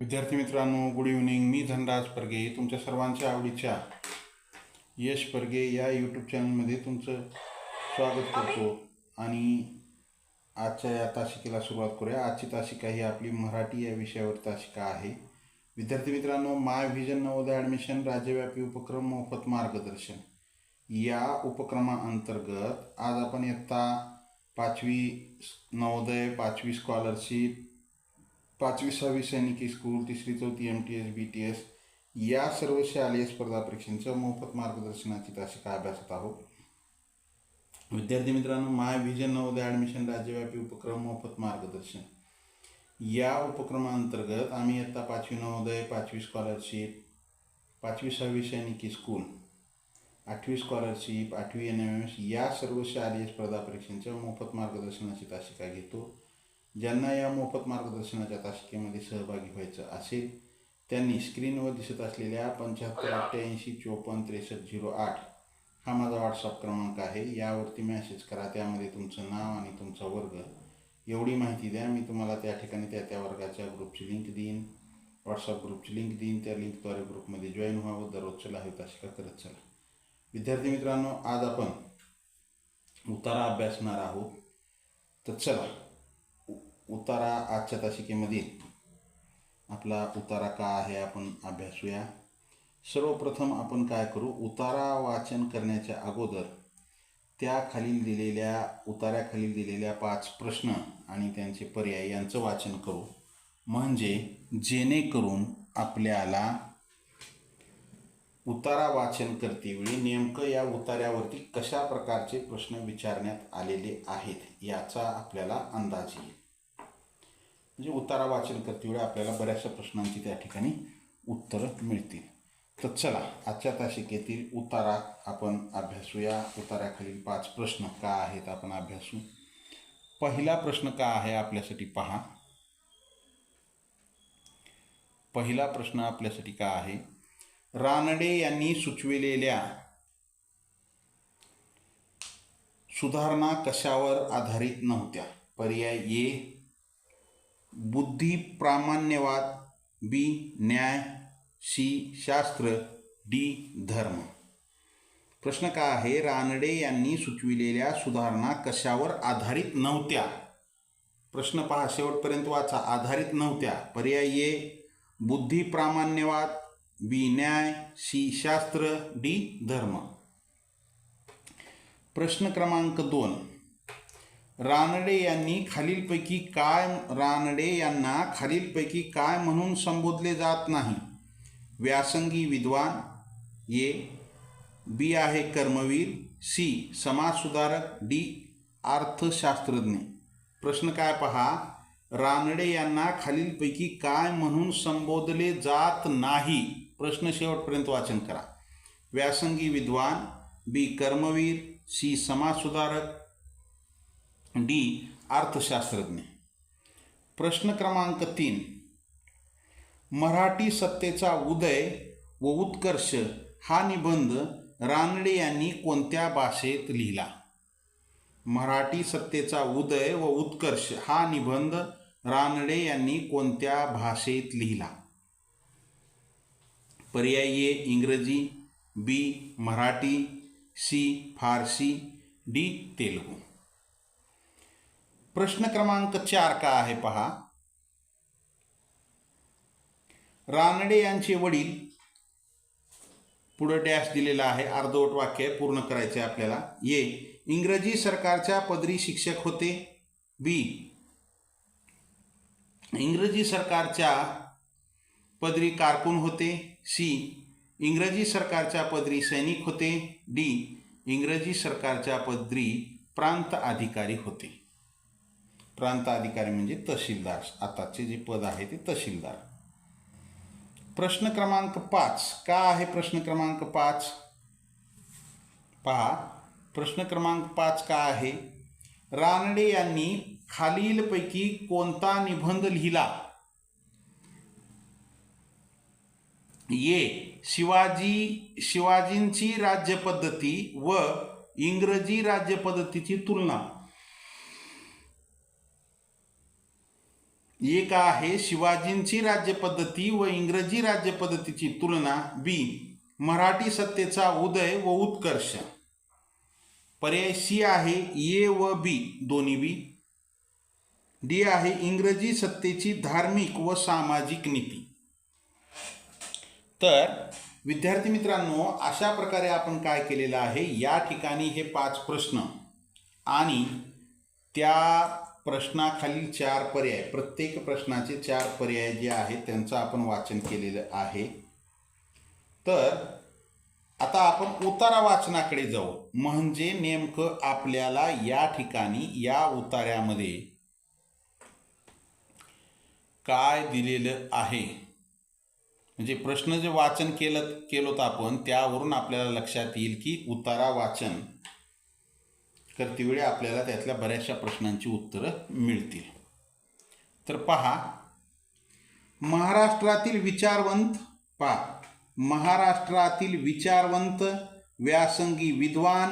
विद्यार्थी मित्रांनो good evening मी धनराज परगे. तुमच्या सर्वांच्या आवडीच्या यश परगे या यूट्यूब चॅनलमध्ये तुमचं स्वागत करतो. आणि आजच्या या तासिकेला सुरुवात करूया. आजची तासिका ही आपली मराठी या विषयावर तासिका आहे. विद्यार्थी मित्रांनो माय व्हिजन नवोदय ॲडमिशन राज्यव्यापी उपक्रम मोफत मार्गदर्शन. या उपक्रमाअंतर्गत आज आपण इयत्ता पाचवी नवोदय पाचवी स्कॉलरशिप पाचवी सहावी सैनिकी स्कूल तिसरी चौथी M T S B T S या सर्व शालेय स्पर्धा परीक्षांच्या मोफत मार्गदर्शनाची तासिका अभ्यासत आहोत? विद्यार्थी मित्रांनो माय व्हिजन नवोदय ॲडमिशन राज्यव्यापी उपक्रम मोफत मार्गदर्शन. या उपक्रमाअंतर्गत आम्ही इयत्ता पाचवी नवोदय पाचवी स्कॉलरशिप पाचवी सहावी सैनिकी स्कूल आठवी स्कॉलरशिप आठवी एन एम एम एस या सर्व शालेय स्पर्धा परीक्षांच्या मोफत मार्गदर्शनाची तासिका घेतो? ज्यांना या मोफत मार्गदर्शनाच्या तासिकेमध्ये सहभागी व्हायचं असेल त्यांनी स्क्रीनवर दिसत असलेल्या पंच्याहत्तर अठ्ठ्याऐंशी चोपन्न त्रेसष्ट झिरो आठ हा माझा व्हॉट्सअप क्रमांक आहे. यावरती मेसेज करा. त्यामध्ये तुमचं नाव आणि तुमचा वर्ग. एवढी माहिती द्या. मी तुम्हाला त्या ठिकाणी त्या त्या वर्गाच्या ग्रुपची लिंक देईन. व्हॉट्सअप ग्रुपची लिंक देईन. त्या लिंकद्वारे ग्रुपमध्ये जॉईन व्हावं. दररोज चला हे तासिका करत चला. विद्यार्थी मित्रांनो आज आपण उतारा अभ्यासणार आहोत. तर चला. उतारा आजच्या तासिकेमधील आपला उतारा का आहे आपण अभ्यासूया. सर्वप्रथम आपण काय करू? उतारा वाचन करण्याच्या अगोदर त्या खालील दिलेल्या उतार्याखालील दिलेल्या पाच प्रश्न आणि त्यांचे पर्याय यांचं वाचन करू. म्हणजे जेणेकरून आपल्याला उतारा वाचन करतेवेळी नेमकं या उतार्यावरती कशा प्रकारचे प्रश्न विचारण्यात आलेले आहेत याचा आपल्याला अंदाज येईल. म्हणजे उतारा वाचन करतेवेळी आपल्याला बऱ्याचशा प्रश्नांची त्या ठिकाणी उत्तरं मिळतील. तर चला आजच्या तासिकेतील उतारा आपण अभ्यासूया. उतार्याखालील पाच प्रश्न का आहेत आपण अभ्यासू? पहिला प्रश्न का आहे आपल्यासाठी पहा. पहिला प्रश्न आपल्यासाठी का आहे? रानडे यांनी सुचविलेल्या सुधारणा कशावर आधारित नव्हत्या? पर्याय ए बुद्धी प्रामाण्यवाद बी न्याय सी शास्त्र डी धर्म. प्रश्न का आहे? रानडे यांनी सुचविलेल्या सुधारणा कशावर आधारित नव्हत्या? प्रश्न पहा शेवटपर्यंत वाचा. आधारित नव्हत्या. पर्याय ए बुद्धी प्रामाण्यवाद बी न्याय सी शास्त्र डी धर्म. प्रश्न क्रमांक दोन. रानडे यांनी खालीलपैकी काय रानडे यांना खालीलपैकी काय म्हणून संबोधले जात नाही? व्यासंगी विद्वान ए. बी. आहे कर्मवीर सी. समाजसुधारक डी. अर्थशास्त्रज्ञ. प्रश्न काय पहा? रानडे यांना खालीलपैकी काय म्हणून संबोधले जात नाही? प्रश्न शेवटपर्यंत वाचन करा. व्यासंगी विद्वान बी. कर्मवीर सी. समाजसुधारक डी अर्थशास्त्रज्ञ. प्रश्न क्रमांक तीन. मराठी सत्तेचा उदय व उत्कर्ष हा निबंध रानडे यांनी कोणत्या भाषेत लिहिला? मराठी सत्तेचा उदय व उत्कर्ष हा निबंध रानडे यांनी कोणत्या भाषेत लिहिला? पर्याय ए इंग्रजी B Marathi C Farsi D Telugu. प्रश्न क्रमांक चार का आहे पहा. रानडे यांचे वडील पुढं डॅश दिलेला आहे. अर्धवट वाक्य पूर्ण करायचे आहे आपल्याला. ये इंग्रजी सरकारच्या पदरी शिक्षक होते. बी इंग्रजी सरकारच्या पदरी कारकून होते. सी इंग्रजी सरकारच्या पदरी सैनिक होते. डी इंग्रजी सरकारच्या पदरी प्रांत अधिकारी होते. प्रांताधिकारी म्हणजे तहसीलदार. आताचे जे पद आहे ते तहसीलदार. प्रश्न क्रमांक पाच. का आहे प्रश्न क्रमांक पाच? पहा. प्रश्न क्रमांक पाच का आहे? रानडे यांनी खालीलपैकी कोणता निबंध लिहिला? ये शिवाजी शिवाजींची राज्यपद्धती व इंग्रजी राज्यपद्धतीची तुलना. एक आहे शिवाजींची राज्यपद्धती व इंग्रजी राज्यपद्धतीची तुलना बी मराठी सत्तेचा उदय व उत्कर्ष. पर्याय सी आहे ए व बी दोन्ही बी. डी आहे इंग्रजी सत्तेची धार्मिक व सामाजिक नीती. तर विद्यार्थी मित्रांनो अशा प्रकारे आपण काय केलेलं आहे? या ठिकाणी हे पाच प्रश्न. आणि त्या प्रश्नाखाली चार पर्याय प्रत्येक प्रश्नाचे चार पर्याय जे आहेत त्यांचं आपण वाचन केलेलं आहे. तर आता आपण उतारा वाचनाकडे जाऊ. म्हणजे नेमकं आपल्याला या ठिकाणी या उतार्यामध्ये काय दिलेलं आहे? म्हणजे प्रश्न जे वाचन केलं केलोत आपण त्यावरून आपल्याला लक्षात येईल की उतारा वाचन करतेवेळी आपल्याला त्यातल्या बऱ्याचशा प्रश्नांची उत्तरं मिळतील. तर पहा महाराष्ट्रातील विचारवंत पहा. महाराष्ट्रातील विचारवंत व्यासंगी विद्वान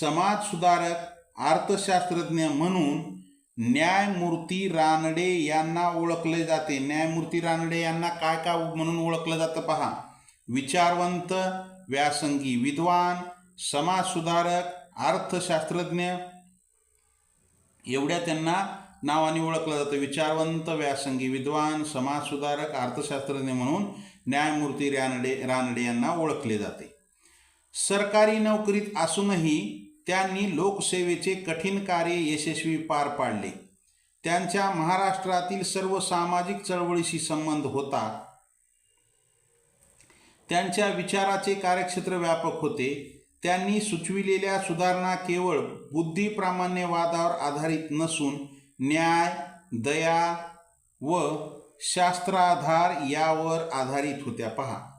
समाजसुधारक अर्थशास्त्रज्ञ म्हणून न्यायमूर्ती रानडे यांना ओळखले जाते. न्यायमूर्ती रानडे यांना काय काय म्हणून ओळखलं जातं पहा? विचारवंत व्यासंगी विद्वान समाजसुधारक अर्थशास्त्रज्ञ एवढ्या त्यांना नावाने ओळखलं जातं. विचारवंत व्यासंगी विद्वान समाजसुधारक अर्थशास्त्रज्ञ म्हणून न्यायमूर्ती रानडे रानडे यांना ओळखले जाते. सरकारी नोकरीत असूनही त्यांनी लोकसेवेचे कठीण कार्य यशस्वी पार पाडले. त्यांच्या महाराष्ट्रातील सर्व सामाजिक चळवळीशी संबंध होता. त्यांच्या विचाराचे कार्यक्षेत्र व्यापक होते. त्यांनी सुचविलेल्या सुधारणा केवळ बुद्धिप्रामाण्यवादावर आधारित नसून न्याय दया व शास्त्राधार यावर आधारित होत्या. पहा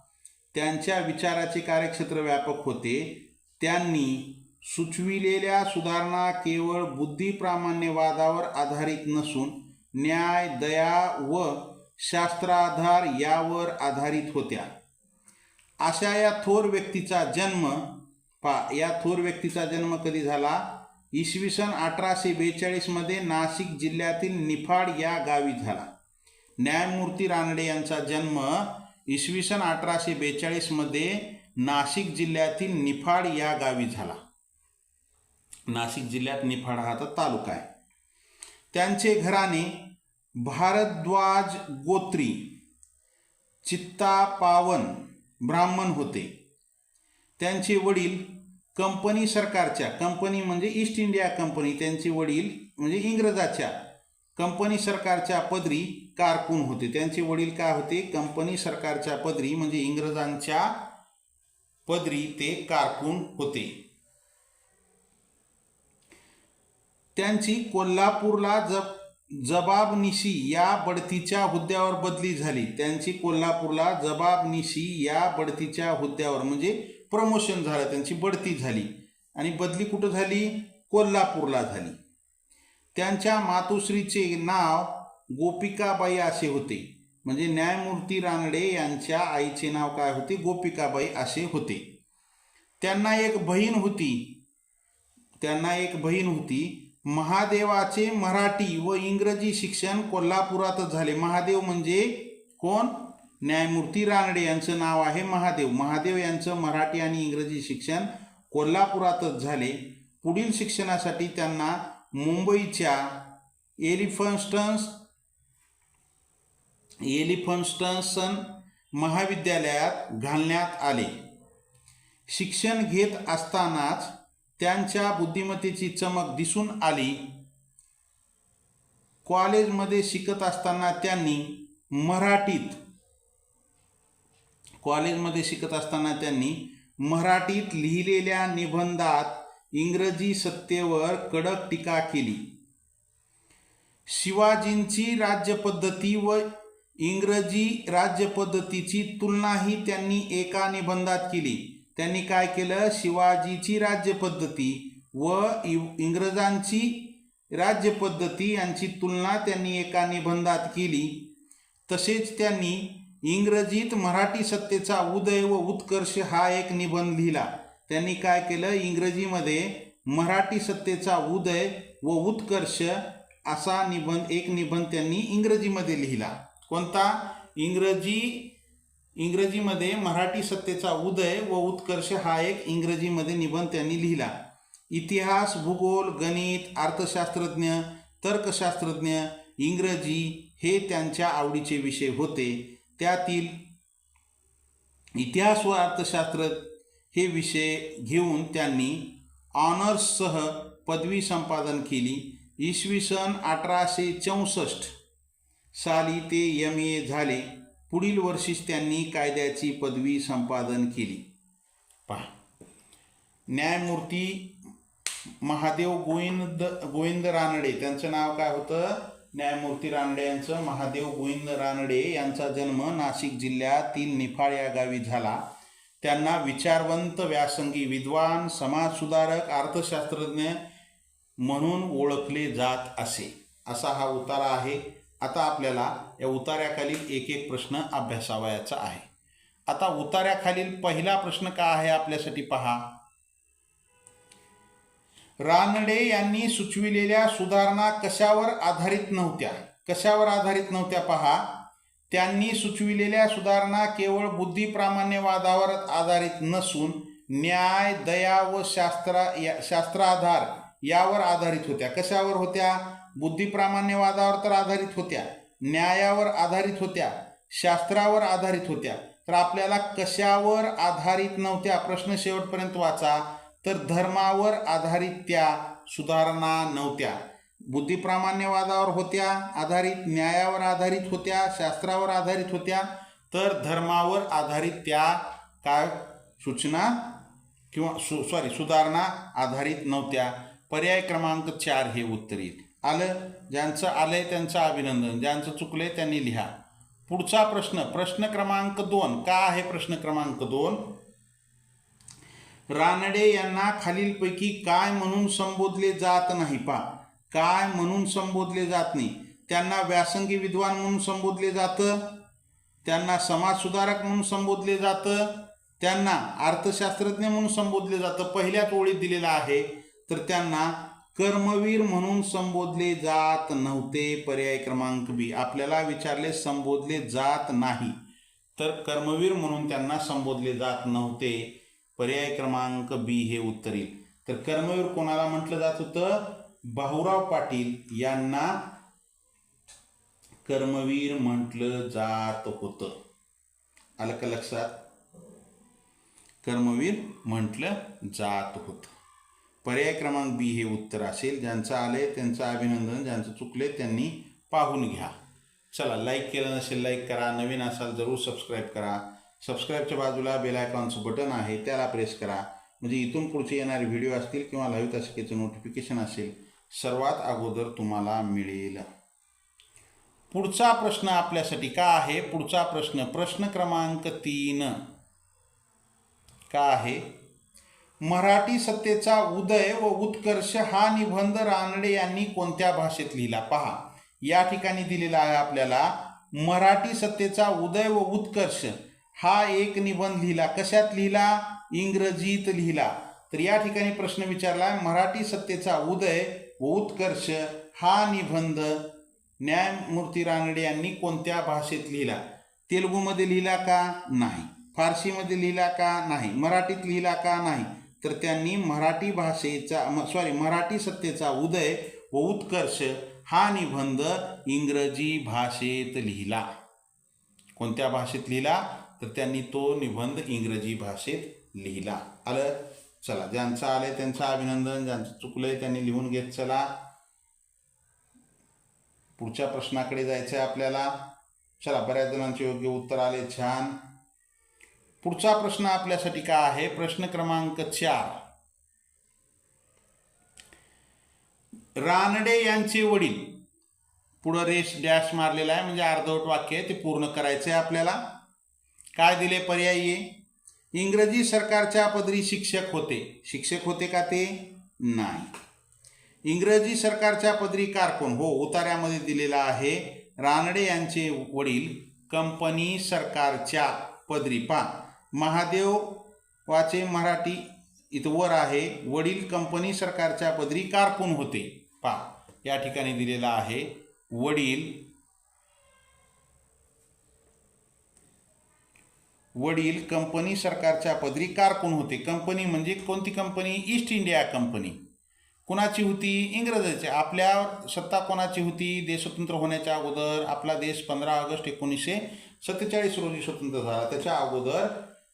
त्यांच्या विचाराचे कार्यक्षेत्र व्यापक होते. त्यांनी सुचविलेल्या सुधारणा केवळ बुद्धिप्रामाण्यवादावर आधारित नसून न्याय दया व शास्त्राधार यावर आधारित होत्या. अशा या थोर व्यक्तीचा जन्म पा या थोर व्यक्तीचा जन्म कधी झाला? इसवी सन अठराशे बेचाळीसमध्ये नाशिक जिल्ह्यातील निफाड या गावी झाला. न्यायमूर्ती रानडे यांचा जन्म इसवी सन अठराशे बेचाळीसमध्ये नाशिक जिल्ह्यातील निफाड या गावी झाला. नाशिक जिल्ह्यात निफाड हा तर तालुका आहे. त्यांचे घराणे भारद्वाज गोत्री चित्ता पावन ब्राह्मण होते. त्यांचे वडील कंपनी सरकारच्या कंपनी म्हणजे ईस्ट इंडिया कंपनी त्यांचे वडील म्हणजे इंग्रजाच्या कंपनी सरकारच्या पदरी कारकून होते. त्यांचे वडील काय होते? कंपनी सरकारच्या पदरी म्हणजे इंग्रजांच्या पदरी ते कारकून होते. त्यांची कोल्हापूरला जब जबाबनिशी या बढतीच्या हुद्द्यावर बदली झाली. त्यांची कोल्हापूरला जबाबनिशी या बढतीच्या हुद्द्यावर म्हणजे प्रमोशन झालं त्यांची बढती झाली. आणि बदली कुठं झाली? कोल्हापूरला झाली. त्यांच्या मातोश्रीचे नाव गोपिकाबाई असे होते. म्हणजे न्यायमूर्ती रानडे यांच्या आईचे नाव काय होते? गोपिकाबाई असे होते. त्यांना एक बहीण होती. त्यांना एक बहीण होती. महादेवाचे मराठी व इंग्रजी शिक्षण कोल्हापुरातच झाले. महादेव म्हणजे कोण? न्यायमूर्ती रानडे यांचं नाव आहे महादेव. महादेव यांचं मराठी आणि इंग्रजी शिक्षण कोल्हापुरातच झाले. पुढील शिक्षणासाठी त्यांना मुंबईच्या एलिफन्स्टन्स एलिफन्स्टन्सन महाविद्यालयात घालण्यात आले. शिक्षण घेत असतानाच त्यांच्या बुद्धिमत्तेची चमक दिसून आली. कॉलेजमध्ये शिकत असताना त्यांनी मराठीत कॉलेजमध्ये शिकत असताना त्यांनी मराठीत लिहिलेल्या निबंधात इंग्रजी सत्तेवर कडक टीका केली. शिवाजींची राज्यपद्धती व इंग्रजी राज्यपद्धतीची तुलनाही त्यांनी एका निबंधात केली. त्यांनी काय केलं? शिवाजीची राज्यपद्धती व इव- इंग्रजांची राज्यपद्धती यांची तुलना त्यांनी एका निबंधात केली. तसेच त्यांनी इंग्रजीत मराठी सत्तेचा उदय व उत्कर्ष हा एक निबंध लिहिला. त्यांनी काय केलं? इंग्रजीमध्ये मराठी सत्तेचा उदय व उत्कर्ष असा निबंध एक निबंध त्यांनी इंग्रजीमध्ये लिहिला. कोणता? इंग्रजी इंग्रजीमध्ये मराठी सत्तेचा उदय व उत्कर्ष हा एक इंग्रजीमध्ये निबंध त्यांनी लिहिला. इतिहास भूगोल गणित अर्थशास्त्रज्ञ तर्कशास्त्रज्ञ इंग्रजी हे त्यांच्या आवडीचे विषय होते. त्यातील इतिहास व अर्थशास्त्र हे विषय घेऊन त्यांनी ऑनर्ससह पदवी संपादन केली. इसवी सन अठराशे चौसष्ट साली ते एम ए झाले. पुढील वर्षीच त्यांनी कायद्याची पदवी संपादन केली. पहा. न्यायमूर्ती महादेव गोविंद गोविंद रानडे त्यांचं नाव काय होतं? न्यायमूर्ती रानडे यांचं महादेव गोविंद रानडे यांचा जन्म नाशिक जिल्ह्यातील निफाड या गावी झाला. त्यांना विचारवंत व्यासंगी विद्वान समाजसुधारक अर्थशास्त्रज्ञ म्हणून ओळखले जात असे. असा हा उतारा आहे. आता आपल्याला या उतार्याखालील एक एक प्रश्न अभ्यासावयाचा आहे. आता उतार्याखालील पहिला प्रश्न का आहे आपल्यासाठी पहा. रानडे यांनी सुचविलेल्या सुधारणा कशावर आधारित नव्हत्या? कशावर आधारित नव्हत्या पहा. त्यांनी सुचविलेल्या सुधारणा केवळ बुद्धिप्रामाण्यवादावर आधारित नसून न्याय दया व शास्त्रा या शास्त्राधार यावर आधारित होत्या. कशावर होत्या? बुद्धिप्रामाण्यवादावर तर आधारित होत्या न्यायावर आधारित होत्या शास्त्रावर आधारित होत्या. तर आपल्याला कशावर आधारित नव्हत्या? प्रश्न शेवटपर्यंत वाचा. तर धर्मावर आधारित त्या सुधारणा नव्हत्या. बुद्धिप्रामाण्यवादावर होत्या आधारित न्यायावर आधारित होत्या शास्त्रावर आधारित होत्या. तर धर्मावर आधारित त्या काय सूचना किंवा सु सॉरी सुधारणा आधारित नव्हत्या. पर्याय क्रमांक चार हे उत्तर. येईल आलं ज्यांचं आलंय त्यांचं अभिनंदन ज्यांचं चुकलंय त्यांनी लिहा. पुढचा प्रश्न प्रश्न क्रमांक दोन. का आहे प्रश्न क्रमांक दोन? रानडे यांना खालीलपैकी काय म्हणून संबोधले जात नाही पा. काय म्हणून संबोधले जात नाही? त्यांना व्यासंगी विद्वान म्हणून संबोधले जातं? त्यांना समाजसुधारक म्हणून संबोधले जातं? त्यांना अर्थशास्त्रज्ञ म्हणून संबोधले जातं? पहिल्याच ओळीत दिलेलं आहे. तर त्यांना कर्मवीर म्हणून संबोधले जात नव्हते. पर्याय क्रमांक बी. आपल्याला विचारले संबोधले जात नाही. तर कर्मवीर म्हणून त्यांना संबोधले जात नव्हते. पर्याय क्रमांक बी हे उत्तर येईल. तर कर्मवीर कोणाला म्हटलं जात होतं? भाऊराव पाटील यांना कर्मवीर म्हटलं जात होतं. आलं का लक्षात? कर्मवीर म्हटलं जात होतं. पर्याय क्रमांक बी हे उत्तर असेल. ज्यांचं आले त्यांचं अभिनंदन ज्यांचं चुकले त्यांनी पाहून घ्या. चला लाईक केलं नसेल लाईक करा. नवीन असाल जरूर सबस्क्राईब करा. सबस्क्राईबच्या बाजूला बेल आयकॉनचं बटन आहे त्याला प्रेस करा. म्हणजे इथून पुढचे येणारे व्हिडिओ असतील किंवा लाईव्ह तासिकेचं नोटिफिकेशन असेल सर्वात अगोदर तुम्हाला मिळेल. पुढचा प्रश्न आपल्यासाठी का आहे? पुढचा प्रश्न प्रश्न क्रमांक तीन. का आहे? मराठी सत्तेचा उदय व उत्कर्ष हा निबंध रानडे यांनी कोणत्या भाषेत लिहिला? पहा. या ठिकाणी दिलेला आहे आपल्याला मराठी सत्तेचा उदय व उत्कर्ष हा एक निबंध लिहिला. कशात लिहिला? इंग्रजीत लिहिला. तर या ठिकाणी प्रश्न विचारला मराठी सत्तेचा उदय व उत्कर्ष हा निबंध न्यायमूर्ती रानडे यांनी कोणत्या भाषेत लिहिला? तेलुगूमध्ये लिहिला का? नाही. फारसीमध्ये लिहिला का? नाही. मराठीत लिहिला का? नाही. तर त्यांनी मराठी भाषेचा सॉरी मराठी सत्तेचा उदय व उत्कर्ष हा निबंध इंग्रजी भाषेत लिहिला. कोणत्या भाषेत लिहिला? तर त्यांनी तो निबंध इंग्रजी भाषेत लिहिला. आलं? चला ज्यांचं आलंय त्यांचं अभिनंदन ज्यांचं चुकलंय त्यांनी लिहून घेत चला. पुढच्या प्रश्नाकडे जायचं आहे आपल्याला. चला बऱ्याच जणांचे योग्य उत्तर आले. छान. पुढचा प्रश्न आपल्यासाठी काय आहे? प्रश्न क्रमांक चार. रानडे यांचे वडील. पुढं रेस डॅश मारलेला आहे म्हणजे अर्धवट वाक्य आहे ते पूर्ण करायचं आहे आपल्याला. काय दिले पर्यायी इंग्रजी सरकारच्या पदरी शिक्षक होते. शिक्षक होते का ते? नाही. इंग्रजी सरकारच्या पदरी कारकून हो उतार्यामध्ये दिलेला आहे. रानडे यांचे वडील कंपनी सरकारच्या पदरी पा महादेव वाचे मराठी इथं वर आहे. वडील कंपनी सरकारच्या पदरी कारकून होते. पा या ठिकाणी दिलेला आहे. वडील वडील कंपनी सरकारच्या पदरी कारकून होते. कंपनी म्हणजे कोणती कंपनी? East India company. कुणाची होती? इंग्रजाची. आपल्या सत्ता कोणाची होती? देश स्वतंत्र होण्याच्या अगोदर आपला देश पंधरा ऑगस्ट एकोणीसशे सत्तेचाळीस रोजी स्वतंत्र झाला. त्याच्या अगोदर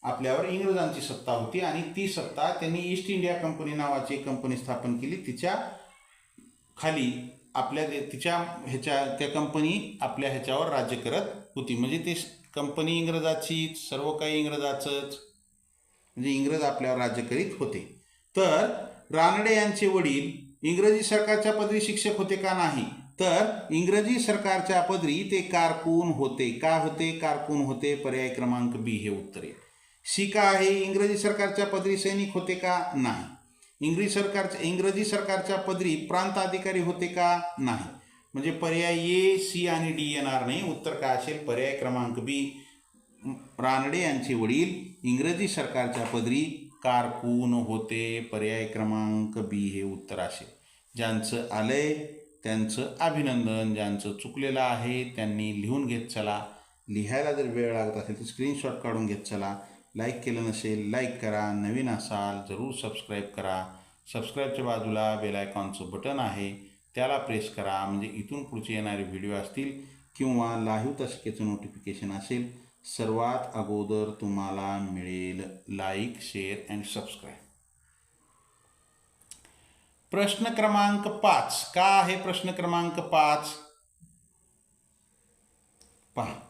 आपल्यावर इंग्रजांची सत्ता होती आणि ती सत्ता त्यांनी ईस्ट इंडिया कंपनी नावाची एक कंपनी स्थापन केली. तिच्या खाली आपल्या तिच्या ह्याच्या त्या कंपनी आपल्या ह्याच्यावर राज्य करत होती. म्हणजे ते कंपनी इंग्रजाची सर्व काही इंग्रजाचंच म्हणजे इंग्रज आपल्यावर राज्य करीत होते. तर रानडे यांचे वडील इंग्रजी सरकारच्या पदरी शिक्षक होते का नाही? तर इंग्रजी सरकारच्या पदरी ते कारकून होते. का होते? कारकून होते. पर्याय क्रमांक बी हे उत्तर आहे. सी का आहे इंग्रजी सरकारच्या पदरी सैनिक होते का? नाही. इंग्रजी सरकारच्या इंग्रजी सरकारच्या पदरी प्रांत अधिकारी होते का? नाही. म्हणजे पर्याय ए सी आणि डी येणार नाही. उत्तर काय असेल? पर्याय क्रमांक बी. रानडे यांचे वडील इंग्रजी सरकारच्या पदरी कारकून होते. पर्याय क्रमांक बी हे उत्तर असेल. ज्यांचं आलंय त्यांचं अभिनंदन ज्यांचं चुकलेलं आहे त्यांनी लिहून घेत चला. लिहायला जर वेळ लागत असेल तर स्क्रीनशॉट काढून घेत चला. लाईक केलं नसेल लाईक करा. नवीन असाल जरूर सबस्क्राईब करा. सबस्क्राईबच्या बाजूला बेल आयकॉनचं बटन आहे. त्याला प्रेस करा. म्हणजे इथून पुढचे येणारे व्हिडिओ असतील किंवा लाईव्ह तसकेचं नोटिफिकेशन असेल सर्वात अगोदर तुम्हाला मिळेल लाईक शेअर अँड सबस्क्राईब प्रश्न क्रमांक पाच. का आहे प्रश्न क्रमांक पाच? पहा.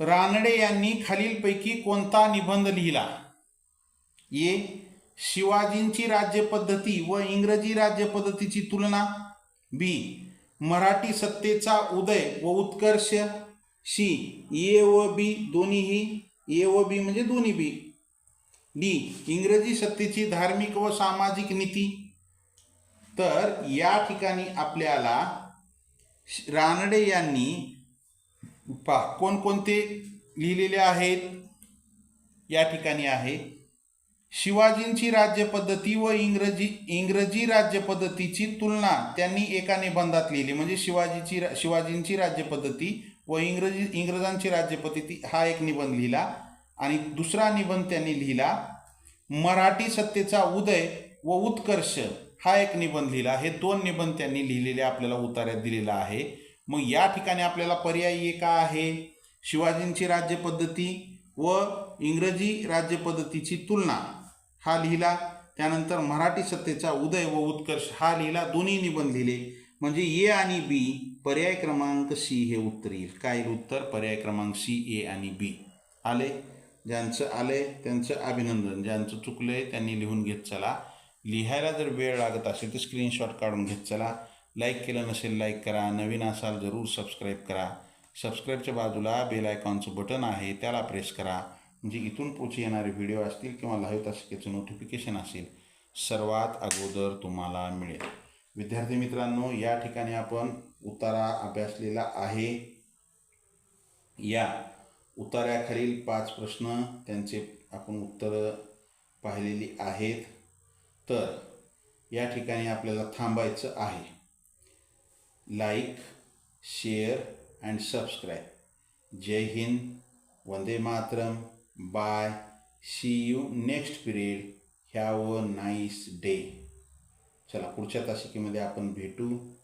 रानडे यांनी खालीलपैकी कोणता निबंध लिहिला? ए. शिवाजींची राज्यपद्धती व इंग्रजी राज्यपद्धतीची तुलना. बी. मराठी सत्तेचा उदय व उत्कर्ष. सी. ए व बी दोन्हीही ए व बी म्हणजे दोन्ही बी. डी. इंग्रजी सत्तेची धार्मिक व सामाजिक नीती. तर या ठिकाणी आपल्याला रानडे यांनी पहा कोणकोणते लिहिलेले आहेत? या ठिकाणी आहे. शिवाजींची राज्यपद्धती व इंग्रजी इंग्रजी राज्यपद्धतीची तुलना त्यांनी एका निबंधात लिहिली. म्हणजे शिवाजीची शिवाजींची राज्यपद्धती व इंग्रजी इंग्रजांची राज्यपद्धती हा एक निबंध लिहिला. आणि दुसरा निबंध त्यांनी लिहिला मराठी सत्तेचा उदय व उत्कर्ष हा एक निबंध लिहिला. हे दोन निबंध त्यांनी लिहिलेले आपल्याला उतार्यात दिलेला आहे. मग या ठिकाणी आपल्याला पर्यायी का आहे. शिवाजींची राज्यपद्धती व इंग्रजी राज्यपद्धतीची तुलना. हा लिहिला. त्यानंतर मराठी सत्तेचा उदय व उत्कर्ष. हा लिहिला. दोन्ही निबंध लिहिले म्हणजे ए आणि बी. पर्याय क्रमांक सी हे उत्तर येईल. काय येईल उत्तर? पर्याय क्रमांक सी ए आणि बी. आले? ज्यांचं आले त्यांचं अभिनंदन. ज्यांचं चुकलं आहे त्यांनी लिहून घेत चला. लिहायला जर वेळ लागत असेल तर स्क्रीनशॉट काढून घेत चला. लाईक केलं नसेल लाईक करा. नवीन असाल जरूर सबस्क्राईब करा. सबस्क्राईबच्या बाजूला बेल आयकॉनचं बटन आहे त्याला प्रेस करा. म्हणजे इथून पुढचे येणारे व्हिडिओ असतील किंवा लाईव्ह तासिकेचं नोटिफिकेशन असेल सर्वात अगोदर तुम्हाला मिळेल. विद्यार्थी मित्रांनो या ठिकाणी आपण उतारा अभ्यासलेला आहे. या उतार्याखालील पाच प्रश्न त्यांचे आपण उत्तरं पाहिलेली आहेत. तर या ठिकाणी आपल्याला थांबायचं आहे. Like share and subscribe. जय हिंद. वंदे Mataram. Bye. See you next period. Have a nice day. चला पुढच्या तासिकेमध्ये आपण भेटू.